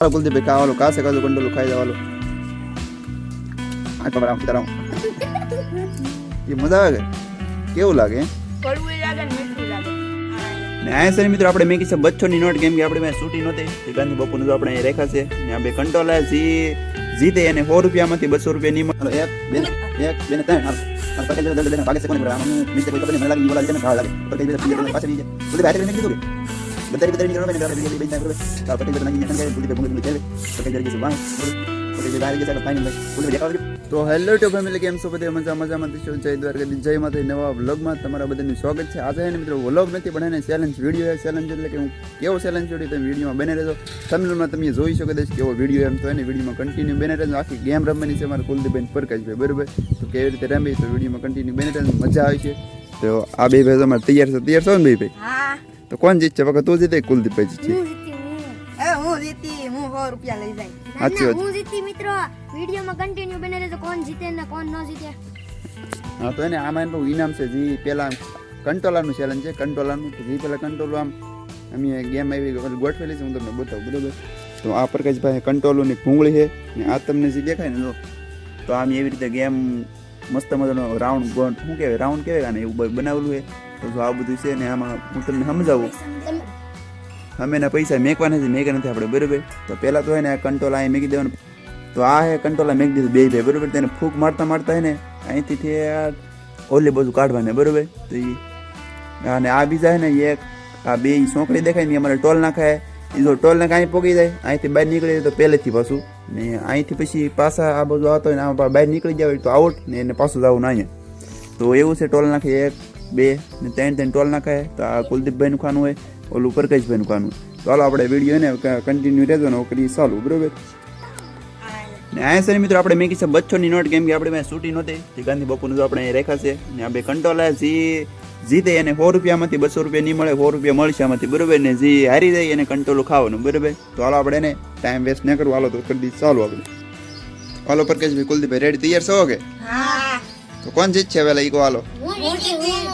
હાલો కావాలి కాసే కాదు કાજુ કંડોલું ખાઈ જવાલો આ કમરા સીતારામ એ મજા આવે કેવું લાગે ને આ સર મિત્રો આપણે મેં કીધું બચ્ચોની નોટ કેમ કે આપણે મેં સૂટી નહોતી તે ગાંધી બાપુનું તો આપણે રેખા છે ને આ બે કંટ્રોલ જી જીતે એને સો રૂપિયામાંથી બસો રૂપિયા ની મળે એક બે એક બે ને ત્રણ દે, ભાગે છે કોને બરાબર કોઈ ખબર મને લાગે ઓલા છે ને ભાવ લાગે પકડી પાછળ બીજે. બોલે બેટરી કીધું bentar, bentar, bentar, દે, આવી ગયા ફાઇનલ બોલે દેખાવ તો હેલો ટુ ફેમિલી કેમ છો બધા મજા મજામાં છો જય દ્વારકાધીશ જય માતા નવા વ્લોગમાં તમારા બધાનું સ્વાગત છે આજે એને મિત્રો વ્લોગ નથી પણ એને ચેલેન્જ વીડિયો ચેલેન્જ એટલે કે હું કેવો ચેલેન્જ જોડ્યો તમે વિડીયોમાં બને રહેજો થંબનેલમાં તમે જોઈ શકો છો કેવો વીડિયો એમ તો એને વિડીયોમાં કન્ટિન્યુ બને રહેજો આખી ગેમ રમવાની છે મારા કુલદીપભાઈ પરકાશભાઈ બરોબર તો કેવી રીતે રમે તો વિડીયોમાં કન્ટિન્યુ બને રહેજો મજા આવે છે તો આ બે ભાઈ તમારે તૈયાર છે તૈયાર છો ને ભાઈ ભાઈ તો કોણ જીતશે વખત તું જીતે કુલદીપ જીતશે હું જીતી હું એ જીતી સો રૂપિયા લઈ જાય સાચી વાત હું જીતી મિત્રો વિડીયોમાં કન્ટિન્યુ બને રહેજો કોણ જીતે ને કોણ ન જીતે હા તો એને આમાં એનું ઇનામ છે જે પેલા કંટોલાનું ચેલેન્જ છે કંટોલાનું જે પેલા કંટ્રોલ આમ અમે ગેમ આવી ગોઠવેલી છે હું તમને બતાવું બરોબર તો આ પ્રકાશભાઈ કંટ્રોલોની ભૂંગળી છે ને આ તમને જે દેખાય ને જો તો આમ એવી રીતે ગેમ મસ્ત મજાનો રાઉન્ડ ગોન શું કહેવાય રાઉન્ડ કહેવાય ને એવું બનાવેલું છે તો આ બધું છે ને આમાં હું તમને સમજાવું. અમે એના પૈસા મેકવા નથી મેકા નથી આપણે, બરાબર? તો પહેલાં તો એને કંટ્રોલ અહીં મેકી દેવાનું. તો આ હે કંટ્રોલ મેકી દીધું બે ભાઈ, બરાબર? તેને ફૂંક મારતા મારતા હે ને અહીંથી આ ઓલી બાજુ કાઢવાને, બરાબર? તો એ અને આ બીજા હે ને એક, આ બે સોંકડી દેખાય ને અમારે ટોલ નાખાય એ જો ટોલ નાખે, અહીં પોગી જાય. અહીંથી બહાર નીકળી જાય તો પહેલેથી પાછું. ને અહીંથી પછી પાછા આ બધું આવતો હોય ને આમાં બહાર નીકળી જાય તો આઉટ ને એને પાછું જવું ના અહીંયા. તો એવું છે ટોલ નાખે એક બે ને ત્રણ ત્રણ ટોલ નાખાય તો આ કુલદીપભાઈનું ખાનું હોય ઓલું પરકેશભાઈનું ખાનું. તો હાલો આપણે વીડિયો ને કન્ટિન્યુ રહેજો ને કરી ચાલુ બરોબર? ને આ સર મિત્રો આપણે મેં કીધું બચ્ચોની નોટ કેમ કે આપણે મેં છૂટી નહોતી. તે ગાંધી બાપુનું તો આપણે રેખા છે ને આ બે કંટ્રોલ જી જીતે એને સો રૂપિયામાંથી બસો રૂપિયા નહીં મળે સો રૂપિયા મળશે આમાંથી બરોબર ને? જે હારી જાય એને કંટ્રોલ ખાવાનું બરોબર? તો હાલો આપણે એને ટાઈમ વેસ્ટ ન કરવું હાલો તો કરી દઈએ ચાલુ આપણે. હાલો પરકેશભાઈ કુલદીપભાઈ રેડી તૈયાર છો કે? તો કોણ જીતશે છે ઈ ઈકો હાલો? જીતી જીતી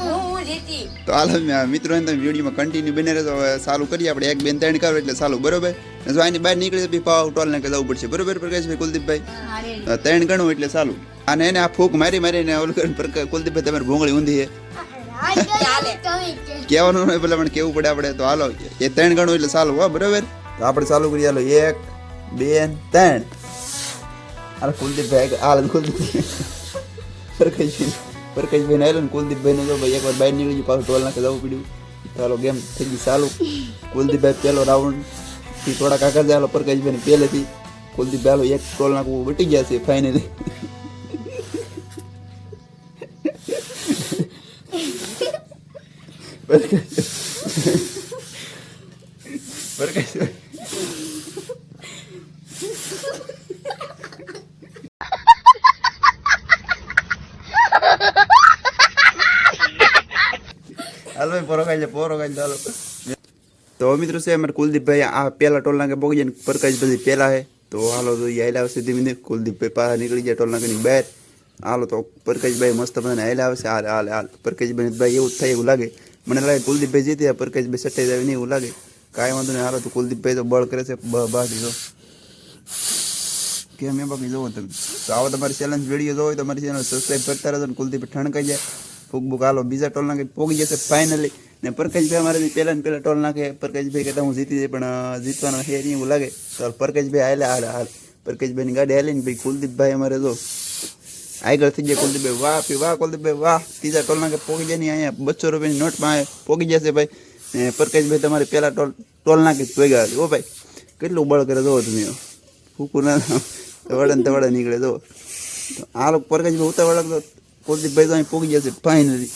તો હાલો મિત્રો તમે વિડીયોમાં કન્ટિન્યુ બને રહેતો હવે ચાલુ કરીએ આપણે એક બેન ત્રણ કરો એટલે ચાલુ બરોબર? જો આની બહાર નીકળે તો પાવ ટોલ ને જવું પડશે. બરોબર પ્રકાશભાઈ કુલદીપભાઈ? ત્રણ ગણું એટલે ચાલુ. અને એને આ ફૂક મારી મારીને ઓલું કુલદીપભાઈ તમારી ભૂંગળી ઊંધી છે. કહેવાનું નહીં પેલા પણ કેવું પડે આપણે તો હાલો. એ ત્રણ ગણું એટલે ચાલુ હો બરોબર? તો આપણે ચાલુ કરીએ હાલો એક બે ત્રણ. હાલ કુલદીપભાઈ હાલ કુલદીપ પરકેશભાઈ. પરકેશભાઈ આવેલો ને કુલદીપભાઈ ને જો ભાઈ એકવાર બહાર નીકળી ગયું પાછું ટોલ નાખે જવું પડ્યું ચાલો ગેમ થઈ ગઈ ચાલુ કુલદીપભાઈ પહેલો રાઉન્ડથી થોડાક આગળ જાય હાલો પરકેશભાઈ ને પહેલેથી કુલદીપભાઈ આવેલો એક ટોલ નાખવું વટી ગયા છે ફાઇનલી પરકેશભાઈ હાલો ભાઈ પોરો ખાઈ લે પોરો ખાઈ લે હાલો તો મિત્રો છે અમારે કુલદીપભાઈ આ પેલા ટોલ નાકે પોગી જાય ને પ્રકાશ બધી પેલા હે તો હાલો તો એ આયલા આવશે ધીમે ધીમે કુલદીપભાઈ પાછા નીકળી જાય ટોલ નાકેની બહાર હાલો તો પ્રકાશભાઈ મસ્ત બધાને આયલા આવશે હાલ હાલ હાલ પ્રકાશભાઈ ભાઈ એવું જ થાય એવું લાગે મને લાગે કુલદીપભાઈ જીતે પ્રકાશભાઈ સટ્ટાઈ જાય નહીં એવું લાગે કાંઈ વાંધો નહીં હાલો તો કુલદીપભાઈ તો બળ કરે છે બ બહાર દીધો કેમ એ બાકી જોવો તમે તો આવો તમારી ચેલેન્જ વીડિયો જોવો હોય તો તમારી ચેનલ સબસ્ક્રાઈબ કરતા રહેજો ને કુલદીપ ઠણકાઈ જાય ફૂક બુક હાલો, બીજા ટોલ નાખે, પોગી જશે ફાઇનલી ને પરકેશભાઈ અમારે પહેલા ને પહેલા ટોલ નાખે. પરકેશભાઈ કહેતા, હું જીતી જાય પણ જીતવાનો હે નહીં એવું લાગે. તો પરકેશભાઈ હાલે હાલ હાલ. પરકેશભાઈની ગાડી હાલી ને ભાઈ, કુલદીપભાઈ અમારે જો, આગળ થઈ જાય કુલદીપભાઈ. વાહ પી વાહ, કુલદીપભાઈ, વાહ. ત્રીજા ટોલ નાખે, પોગી જાય ને અહીંયા. બસો રૂપિયાની નોટમાં પોગી જશે ભાઈ. ને પરકેશભાઈ તમારે પહેલા ટોલ ટોલ નાખી પોગ્યા ઓ ભાઈ, કેટલું બળ કરે જોવો તમે. ફૂકું ના તવડે ને તવડે નીકળે જો આ લોકો પરકેશભાઈ ઉતાવળ કુલદીપભાઈ તો અહીં પોગી જશે ફાઇનલી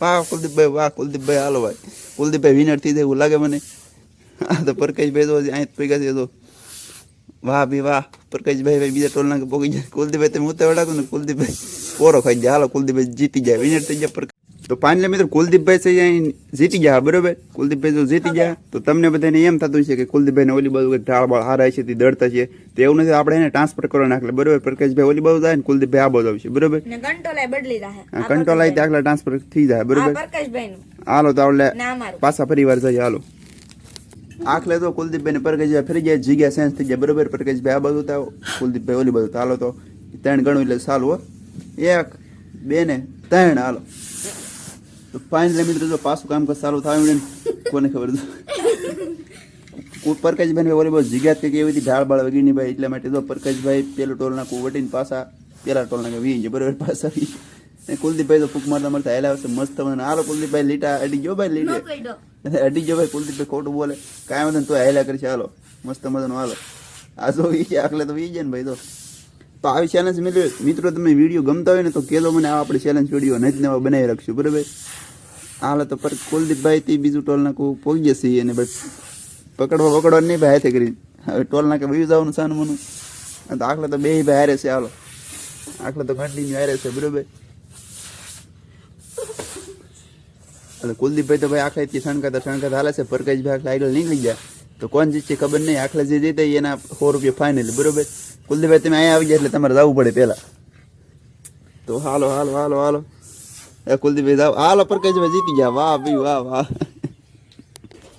વાહ કુલદીપભાઈ વાહ, કુલદીપભાઈ, હાલો ભાઈ. કુલદીપભાઈ વિનર થઈ જાય એવું લાગે મને. હા તો પરકેશભાઈ તો અહીં પૈગા છે તો વાહ ભી વાહ. પરકેશભાઈ, ભાઈ, બીજા ટોલ નાખે પોગી જાય. કુલદીપભાઈ, તમે ઉતાવળ રાખો ને, કુલદીપભાઈ. પોરો ખાઈ જાય. હાલો, કુલદીપભાઈ જીતી જાય. વિનર થઈ જાય તો ફાઇનલી મિત્રો કુલદીપભાઈ છે અહીં જીતી ગયા બરોબર? કુલદીપભાઈ જો જીતી ગયા તો તમને બધાને એમ થતું છે કે કુલદીપભાઈને ઓલી બાજુ ઢાળ બાળ હારા છે તે દડતા છે. તો એવું નથી આપણે એને ટ્રાન્સફર કરવા નાખલે બરોબર? પ્રકાશભાઈ ઓલી બાજુ જાય ને કુલદીપભાઈ આ બાજુ આવશે બરોબર? આવી દાખલા ટ્રાન્સફર થઈ જાય બરોબર? હાલો તો આપણે પાછા ફરી વાર જઈએ હાલો. આખલે તો કુલદીપભાઈ ને પરકેશભાઈ ફરી ગયા જગ્યા સેન્સ થઈ જાય બરોબર? પ્રકાશભાઈ આ બાજુ થાય કુલદીપભાઈ ઓલી બધું હાલો તો ત્રણ ગણું એટલે સારું હો. એક બે ને ત્રણ હાલો. તો ફાઇનલી મિત્રો જો પાછું કામ કર સારું થાય ને કોને ખબર પરકેશભાઈ ઓલી બહુ જગ્યા કે એવી હતી ઢાળ બાળ વગીની ભાઈ એટલા માટે તો પરકેશભાઈ પેલું ટોલના નાખું વટીને પાછા પેલા ટોલના વી વી બરોબર પાછા વી ને કુલદીપભાઈ તો ફૂક મારતા મારતા હેલા આવશે મસ્ત મને. હાલો કુલદીપભાઈ લીટા અડી ગયો ભાઈ લીટે અડી ગયો ભાઈ કુલદીપભાઈ ખોટું બોલે. કાંઈ વાંધો નહીં તો હેલા કરશે. હાલો. મસ્ત મજાનો હાલો. આ તો વી છે આખલે તો વી જાય ને ભાઈ તો તો આવી ચેલેન્જ મિત્રો મિત્રો તમે વીડિયો ગમતા હોય ને તો કહેજો મને આ આપણે ચેલેન્જ વીડિયો નથી નવા બનાવી રાખશું બરાબર? હાલ તો પર કુલદીપભાઈ થી બીજું ટોલ નાકું પહોંચી જશે અને પકડવા પકડવા નહીં ભાઈ હાથે કરી. હવે ટોલ નાકે બીજું જવાનું સાનું મનું. તો આખલે તો બે ભાઈ હારે છે હાલો. આખલે તો કન્ટિન્યુ હારે છે, બરોબર? એટલે કુલદીપભાઈ તો ભાઈ આખલેથી શણકાતા શણકાતા હાલે છે પરકાશભાઈ આખલે આગળ નીકળી ગયા. તો કોણ જીતશે ખબર નહીં, આખલે જે જીતે એના સો રૂપિયા ફાઇનલ બરોબર? કુલદીપભાઈ તમે અહીંયા આવી ગયા એટલે તમારે જવું પડે પહેલાં. તો હાલો હાલો હાલો હાલો. કુલદીપભાઈ જાવ હાલો પરકાશભાઈ જીતી ગયા. વાહ ભાઈ વાહ વાહ.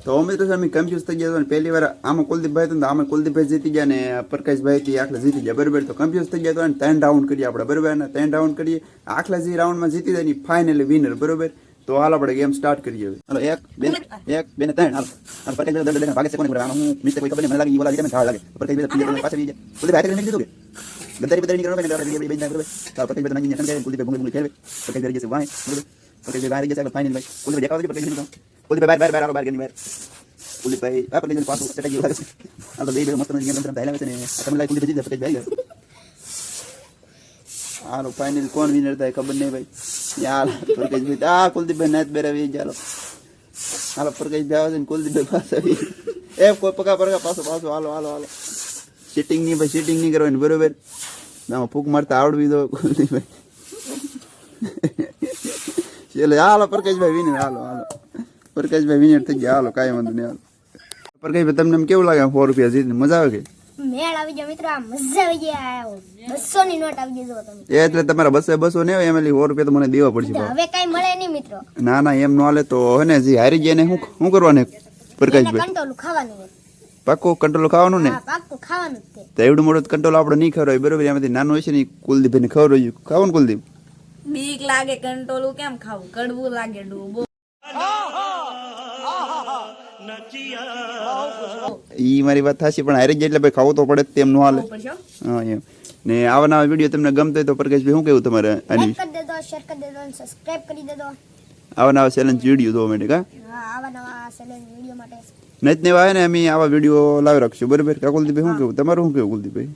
તો અમે તો સામે કન્ફ્યુઝ થઈ ગયા હતા. પહેલી વાર આમાં કુલદીપભાઈ હતો ને આમાં કુલદીપભાઈ જીતી ગયા ને પ્રકાશભાઈ થી આખલા જીતી ગયા. બરાબર તો કન્ફ્યુઝ થઈ ગયા હતા અને ત્રણ રાઉન્ડ કરીએ આપણે. બરાબર ને ત્રણ રાઉન્ડ કરીએ આખલા જે રાઉન્ડમાં જીતી જાય ને ફાઇનલી વિનર બરાબર? તો હાલ આપણે ગેમ સ્ટાર્ટ કરીએ હવે. હાલો એક બે એક બે ને ત્રણ. હાલ. હાલ દંડ ભાગે છે કોને બરાબર હું મિસ્ટેક કોઈ ખબર મને લાગી બોલા જીતે મને ઢાળ લાગે. પ્રકાશભાઈ પાછળ બીજા કુલદીપભાઈ હાથે દીધું કે? ગદ્દારી બદારી નીકળવા ને આપણે બે બે બરાબર તો પ્રકાશભાઈ તો નાની નકન કુલદીપભાઈ ભૂંગળી ભૂંગળી ખેલવે પ્રકાશભાઈ જશે વાય બરાબર પ્રકાશભાઈ બહાર જશે ફાઇનલ ભાઈ કુલદીપભાઈ દેખાવ દે પ્રકાશભાઈ કુલદીપભાઈ બાર બાર બાર બાર ગની બાર કુલદીપભાઈ આ પ્રકાશભાઈ પાછું ચટાઈ ગયું આ તો બે બે મસ્ત નહીં ભાઈ પાસે આવી એ કોઈ હાલો હાલો હાલો સીટિંગ નહીં ભાઈ સીટિંગ નહીં કરવાની બરોબર? આમાં ફૂક મારતા આવડવી દો કુલદીપભાઈ એટલે હાલો પ્રકાશભાઈ વિનર હાલો હાલો. પ્રકાશભાઈ વિનર થઈ ગયા હાલો કાંઈ વાંધો નહીં હાલો. પ્રકાશભાઈ તમને એમ કેવું લાગે સો રૂપિયા જીતીને મજા આવે કે? મેળ આવી ગયો મિત્રો આ મજા આવી ગઈ બસો ની નોટ આવી ગઈ તમે. એટલે તમારા બસો બસો ને હોય એમ સો રૂપિયા તો મને દેવા પડશે. હવે કઈ મળે નહીં મિત્રો. ના ના એમ ન હાલે તો હે ને જે હારી જાય ને શું શું કરવાનું પ્રકાશભાઈ? કંટોલું ખાવાનું હોય પાક્કો કંટ્રોલ ખાવાનું ને? હા પાક્કું ખાવાનું જ તો. એવડું મોટું કંટ્રોલ આપણે નહીં ખવડાય બરોબર? એમાંથી નાનું હોય છે ને કુલદીપભાઈને ખવડાવ્યું ખાવાનું કુલદીપ? બીક લાગે કંટ્રોલ કેમ ખાવું? કડવું લાગે ડૂબો ઈ મારી વાત થશે પણ હારી જાય એટલે ભાઈ ખાવું તો પડે જ તેમ ન હાલે. હા. એમ. ને આવા નવા વીડિયો તમને ગમતો હોય તો પ્રકાશભાઈ શું કેવું તમારે? આની? લાઈક કરી દેજો શેર કરી દેજો અને સબસ્ક્રાઇબ કરી દેજો. આવા નવા ચેલેન્જ વીડિયો જોવા માટે કા? હા આવા નવા ચેલેન્જ વીડિયો માટે નહીં ને આવે ને અમે આવા વીડિયો લાવી રાખશું. બરોબર? કા કુલદીપભાઈ શું કેવું? તમારું શું કેવું કુલદીપભાઈ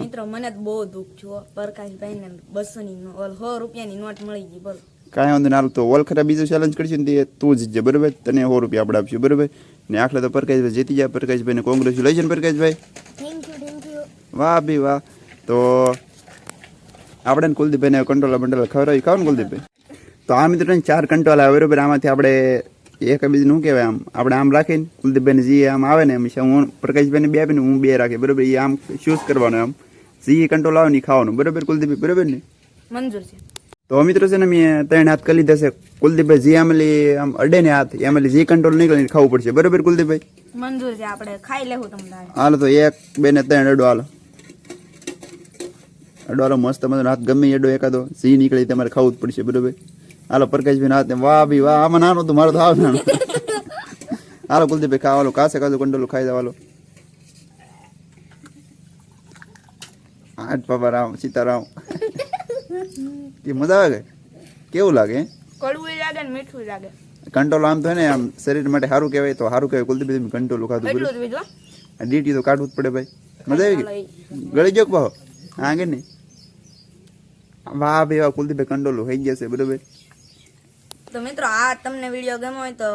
મિત્રો મને તો બહુ દુઃખ થયો પ્રકાશભાઈ ને બસો ની સો રૂપિયાની નોટ મળી ગઈ બોલ. કાંઈ વાંધો ના તો ઓલ ખરા બીજું ચેલેન્જ કરશું ને તે તું જીતજે બરાબર? તને સો રૂપિયા આપણે આપશું બરાબર? ને આખલે તો પ્રકાશભાઈ જીતી જાય. પ્રકાશભાઈને કોંગ્રેચ્યુલેશન પ્રકાશભાઈ. થેન્ક યુ થેન્ક યુ વાહ ભી વાહ. તો આપણે ને કુલદીપભાઈને કંટ્રોલ બંટોલા ખવડાવી. ખાવ ને કુલદીપભાઈ તો આ મિત્રો ચાર કંટ્રોલ આવે બરોબર? આમાંથી આપણે એક બીજું શું કહેવાય આમ? આપણે આમ રાખીને કુલદીપભાઈને જે આમ આવે ને હંમેશા હું પ્રકાશભાઈને બે આપીને હું બે રાખી બરોબર? એ આમ ચૂઝ કરવાનું આમ. જે કંટ્રોલ આવે ને ખાવાનું. બરોબર કુલદીપ બરોબર ને? મંજૂર છે. તો મિત્રો છે ને મેં ત્રણ હાથ કરી લીધા છે. કુલદીપભાઈ જે આમલી આમ અડે ને હાથ એમલી જે કંટ્રોલ નીકળે ખાવું પડશે. બરોબર કુલદીપભાઈ? મંજૂર છે. આપણે ખાઈ લેવું તમને હાલો તો એક બે ને ત્રણ અડો હાલો. અડો હાલો મસ્ત મજાનો હાથ ગમે અડો એકાદો. જી નીકળે તમારે ખાવું જ પડશે. બરોબર? હાલો પ્રકાશભાઈ હાથ વાહ બી વાહ આમાં નાનો તો મારો તો આવે નાનો. હાલો કુલદીપભાઈ ખાવાલો કાસે કાજુ કંડોલું ખાઈ જવાલો આઠ પાપા રામ સીતારામ. એ મજા આવે? કેવું લાગે? કડવું લાગે ને મીઠું લાગે. કંટ્રોલ આમ તો ને આમ શરીર માટે સારું કહેવાય તો સારું કહેવાય. કુલદીપ ખાધું બરોબર જ બીજું આ ડીટી તો કાઢવું જ પડે ભાઈ. મજા આવી ગઈ? ગળી ગયો ભાવ હા કે નહીં? વાહ ભાઈ વાહ કુલદીપભાઈ કંટ્રોલ થઈ ગયા છે બરોબર. તો મિત્રો આ તમને વીડિયો ગમ્યો હોય તો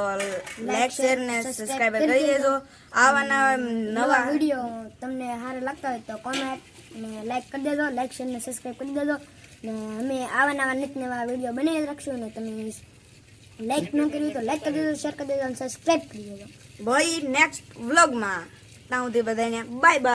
લાઈક શેર ને સબસ્ક્રાઇબ કરી દેજો. આવા નવા નવા વીડિયો તમને સારા લાગતા હોય તો કોમેન્ટ ને લાઈક કરી દેજો લાઈક શેર ને સબસ્ક્રાઇબ કરી દેજો. ને અમે આવા નવા નિત નવા વીડિયો બનાવી જ રાખશું ને તમે લાઈક ન કર્યું તો લાઈક કરી દેજો શેર કરી દેજો અને સબસ્ક્રાઇબ કરી દેજો. ભાઈ નેક્સ્ટ વ્લોગમાં ત્યાં સુધી બધાને બાય બાય